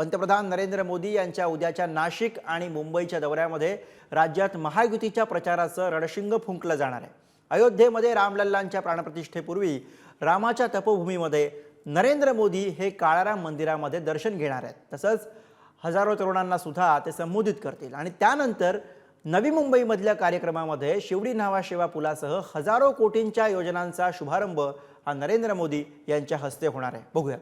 पंतप्रधान नरेंद्र मोदी यांच्या उद्याच्या नाशिक आणि मुंबईच्या दौऱ्यामध्ये राज्यात महायुतीच्या प्रचाराचं रणशिंग फुंकलं जाणार आहे. अयोध्येमध्ये रामलल्लांच्या प्राणप्रतिष्ठेपूर्वी रामाच्या तपोभूमीमध्ये नरेंद्र मोदी हे काळाराम मंदिरामध्ये दर्शन घेणार आहेत. तसंच हजारो तरुणांना सुद्धा ते संबोधित करतील. आणि त्यानंतर नवी मुंबईमधल्या कार्यक्रमामध्ये शिवडी न्हावा पुलासह हजारो कोटींच्या योजनांचा शुभारंभ हा नरेंद्र मोदी यांच्या हस्ते होणार आहे. बघूया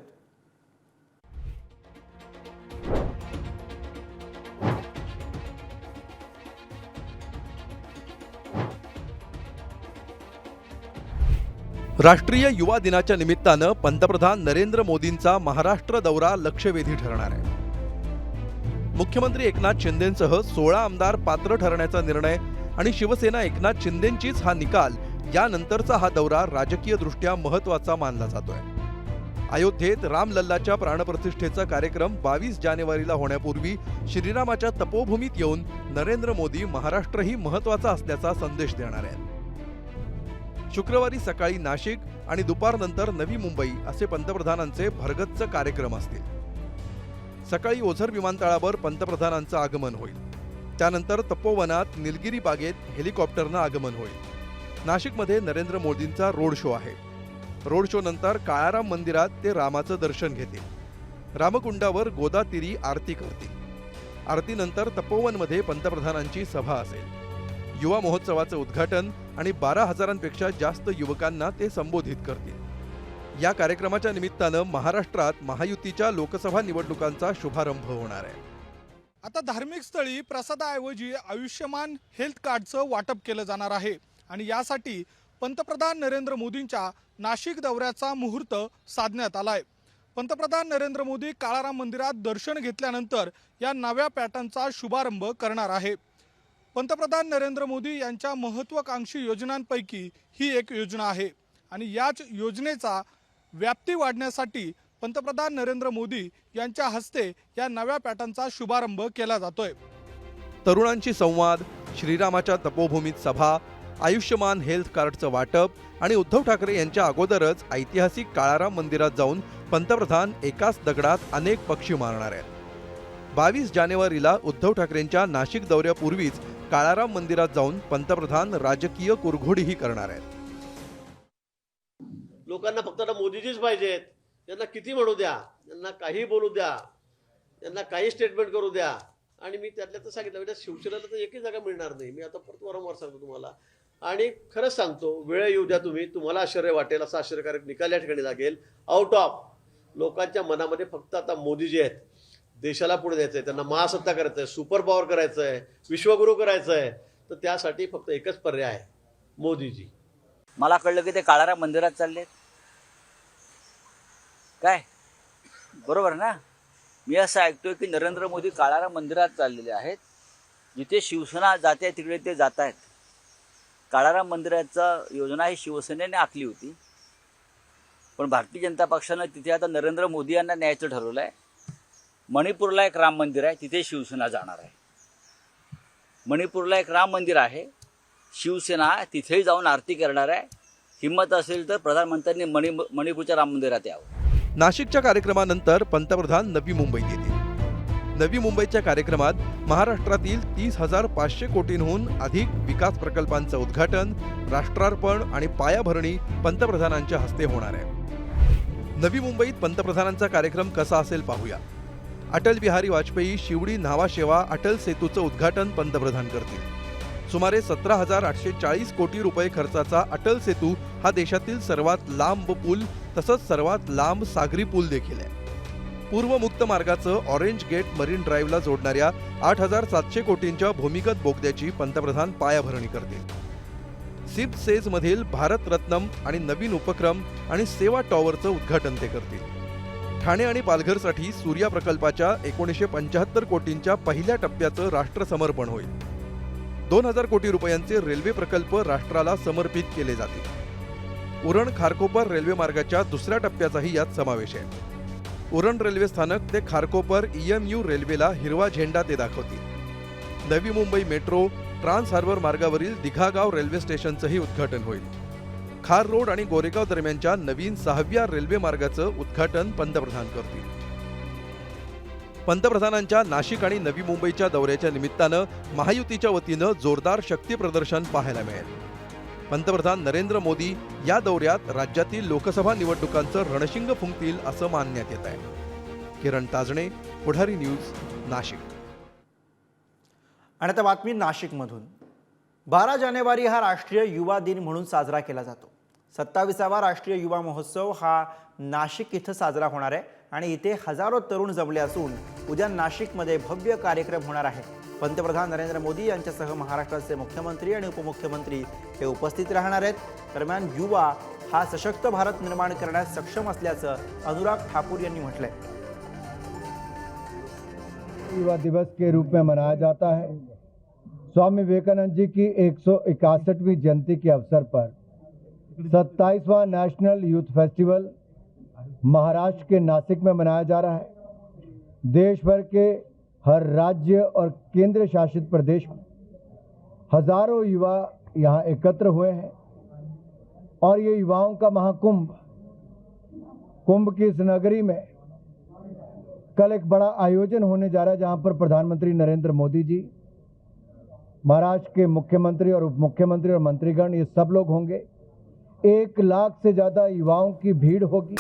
राष्ट्रीय युवा दिनाच्या निमित्तानं पंतप्रधान नरेंद्र मोदींचा महाराष्ट्र दौरा लक्षवेधी ठरणार आहे. मुख्यमंत्री एकनाथ शिंदेंसह सोळा आमदार पात्र ठरण्याचा निर्णय आणि शिवसेना एकनाथ शिंदेंचीच हा निकाल यानंतरचा हा दौरा राजकीय दृष्ट्या महत्त्वाचा मानला जातोय. अयोध्येत रामलल्लाच्या प्राणप्रतिष्ठेचा कार्यक्रम बावीस जानेवारीला होण्यापूर्वी श्रीरामाच्या तपोभूमीत येऊन नरेंद्र मोदी महाराष्ट्रही महत्त्वाचा असल्याचा संदेश देणार आहेत. शुक्रवारी सकाळी नाशिक आणि दुपारनंतर नवी मुंबई असे पंतप्रधानांचे भरगच्च कार्यक्रम असतील. सकाळी ओझर विमानतळावर पंतप्रधानांचं आगमन होईल. त्यानंतर तपोवनात निलगिरी बागेत हेलिकॉप्टरनं आगमन होईल. नाशिकमध्ये नरेंद्र मोदींचा रोड शो आहे. रोड शो नंतर काळाराम मंदिरात ते रामाचं दर्शन घेतील. रामकुंडावर गोदातिरी आरती करतील. आरतीनंतर तपोवनमध्ये पंतप्रधानांची सभा असेल. युवा महोत्सवाचं उद्घाटन आणि बारा हजारांपेक्षा जास्त युवकांना ते संबोधित करतील. या कार्यक्रमाच्या निमित्तानं महाराष्ट्रात महायुतीच्या लोकसभा निवडणुकांचा शुभारंभ होणार आहे. आता धार्मिक स्थळी प्रसादाऐवजी आयुष्यमान हेल्थ कार्डचं वाटप केलं जाणार आहे आणि यासाठी पंतप्रधान नरेंद्र मोदींच्या नाशिक दौऱ्याचा मुहूर्त साधण्यात आलाय. पंतप्रधान नरेंद्र मोदी काळाराम मंदिरात दर्शन घेतल्यानंतर या नव्या पॅटर्नचा शुभारंभ करणार आहे. पंतप्रधान नरेंद्र मोदी यांच्या महत्त्वाकांक्षी योजनांपैकी ही एक योजना आहे. आणि याच योजनेचा व्याप्ती वाढण्यासाठी पंतप्रधान नरेंद्र मोदी यांच्या हस्ते या नव्या पॅटर्नचा शुभारंभ केला जातोय. तरुणांशी संवाद श्रीरामाच्या तपोभूमीत सभा आयुष्यमान हेल्थ कार्डचं वाटप आणि उद्धव ठाकरे यांच्या अगोदरच ऐतिहासिक काळाराम मंदिरात जाऊन पंतप्रधान एकाच दगडात अनेक पक्षी मारणार आहेत. बावीस जानेवारीला उद्धव ठाकरेंच्या नाशिक दौऱ्यापूर्वीच काळाराम मंदिरात जाऊन पंतप्रधान राजकीय कुरघोडीही करणार आहेत. लोकांना फक्त आता मोदीजीच पाहिजेत. त्यांना किती म्हणू द्या? त्यांना काही बोलू द्या. त्यांना काही स्टेटमेंट करू द्या. आणि मी त्यातल्या तर सांगितलं म्हणजे शिवसेनेला तर एकही जागा मिळणार नाही. मी आता परत वारंवार सांगतो तुम्हाला. आणि खरंच सांगतो वेळ येऊ द्या तुम्ही. तुम्हाला आश्चर्य वाटेल असा आश्चर्यकारक निकाल या ठिकाणी लागेल. आउट ऑफ लोकांच्या मनामध्ये फक्त आता मोदीजी आहेत. देशाला पुढे द्यायचं आहे त्यांना महासत्ता करायचं आहे सुपर पॉवर करायचं आहे विश्वगुरू करायचं आहे तर त्यासाठी फक्त एकच पर्याय आहे मोदीजी. मला कळलं की ते काळाराम मंदिरात चालले काय? बरोबर ना? मी असं ऐकतोय की नरेंद्र मोदी काळाराम मंदिरात चाललेले आहेत. जिथे शिवसेना जाते तिकडे ते जात आहेत काळाराम मंदिराचा योजना ही शिवसेनेने आखली होती. पण भारतीय जनता पक्षानं तिथे आता नरेंद्र मोदी यांना न्यायचं ठरवलं आहे मणिपूरला एक राम मंदिर आहे तिथे शिवसेना जाणार आहे. मणिपूरला एक राम मंदिर आहे शिवसेना तिथेही जाऊन आरती करणार आहे. हिंमत असेल तर प्रधानमंत्र्यांनी मणि मणिपूरच्या राम मंदिरात यावं. नाशिकच्या कार्यक्रमानंतर पंतप्रधान नवी मुंबईत येतील. नवी मुंबईच्या कार्यक्रमात महाराष्ट्रातील तीस हजार पाचशे कोटींहून अधिक विकास प्रकल्पांचं उद्घाटन राष्ट्रार्पण आणि पायाभरणी पंतप्रधानांच्या हस्ते होणार आहे. नवी मुंबईत पंतप्रधानांचा कार्यक्रम कसा असेल पाहूया. अटल बिहारी वाजपेयी शिवडी न्हावाशेवा अटल सेतूचं उद्घाटन पंतप्रधान करतील. सुमारे सतरा हजार आठशे चाळीस कोटी रुपये खर्चाचा अटल सेतू हा देशातील सर्वात लांब पूल तसंच सर्वात लांब सागरी पूल देखील आहे. पूर्व मुक्त मार्गाचं ऑरेंज गेट मरीन ड्राईव्हला जोडणाऱ्या आठ हजार सातशे कोटींच्या भूमिगत बोगद्याची पंतप्रधान पायाभरणी करतील. सिप सेजमधील भारतरत्नम आणि नवीन उपक्रम आणि सेवा टॉवरचं उद्घाटन ते करतील. ठाणे आणि पालघरसाठी सूर्या प्रकल्पाच्या एकोणीसशे पंच्याहत्तर कोटींच्या पहिल्या टप्प्याचं राष्ट्रसमर्पण होईल. दोन हजार कोटी रुपयांचे रेल्वे प्रकल्प राष्ट्राला समर्पित केले जातील. उरण खारकोपर रेल्वे मार्गाच्या दुसऱ्या टप्प्याचाही यात समावेश आहे. उरण रेल्वे स्थानक ते खारकोपर ईएमयू रेल्वेला हिरवा झेंडा ते दाखवतील. Navi Mumbai metro trans harbour मार्गावरील दिघागाव रेल्वे स्टेशनचंही उद्घाटन होईल. खार रोड आणि गोरेगाव दरम्यानच्या नवीन सहाव्या रेल्वे मार्गाचं उद्घाटन पंतप्रधान करतील. पंतप्रधानांच्या नाशिक आणि नवी मुंबईच्या दौऱ्याच्या निमित्तानं महायुतीच्या वतीनं जोरदार शक्ती प्रदर्शन पाहायला मिळेल. पंतप्रधान नरेंद्र मोदी या दौऱ्यात राज्यातील लोकसभा निवडणुकांचं रणशिंग फुंकतील असं मानण्यात येत आहे. किरण ताजणे पुढारी न्यूज नाशिक. आणि आता बातमी नाशिकमधून. बारा जानेवारी हा राष्ट्रीय युवा दिन म्हणून साजरा केला जातो. सत्ताविसावा राष्ट्रीय युवा महोत्सव हा नाशिक इथं साजरा होणार आहे आणि इथे हजारो तरुण जमले असून उद्या नाशिकमध्ये भव्य कार्यक्रम होणार आहे. पंतप्रधान नरेंद्र मोदी यांच्यासह महाराष्ट्राचे मुख्यमंत्री आणि उपमुख्यमंत्री हे उपस्थित राहणार आहेत. दरम्यान युवा हा सशक्त भारत निर्माण करण्यास सक्षम असल्याचं अनुराग ठाकूर यांनी म्हटलंय. युवा दिवस के रूप में मनाया जाता है। स्वामी विवेकानंद जी की एक जयंती के अवसर पर सत्ताईसवां नेशनल यूथ फेस्टिवल महाराष्ट्र के नासिक में मनाया जा रहा है। देश भर के हर राज्य और केंद्र शासित प्रदेश में हज़ारों युवा यहाँ एकत्र हुए हैं और ये युवाओं का महाकुंभ कुंभ की इस नगरी में कल एक बड़ा आयोजन होने जा रहा है जहाँ पर प्रधानमंत्री नरेंद्र मोदी जी, महाराष्ट्र के मुख्यमंत्री और उप मुख्यमंत्री और मंत्रीगण ये सब लोग होंगे। एक लाख से ज्यादा युवाओं की भीड़ होगी।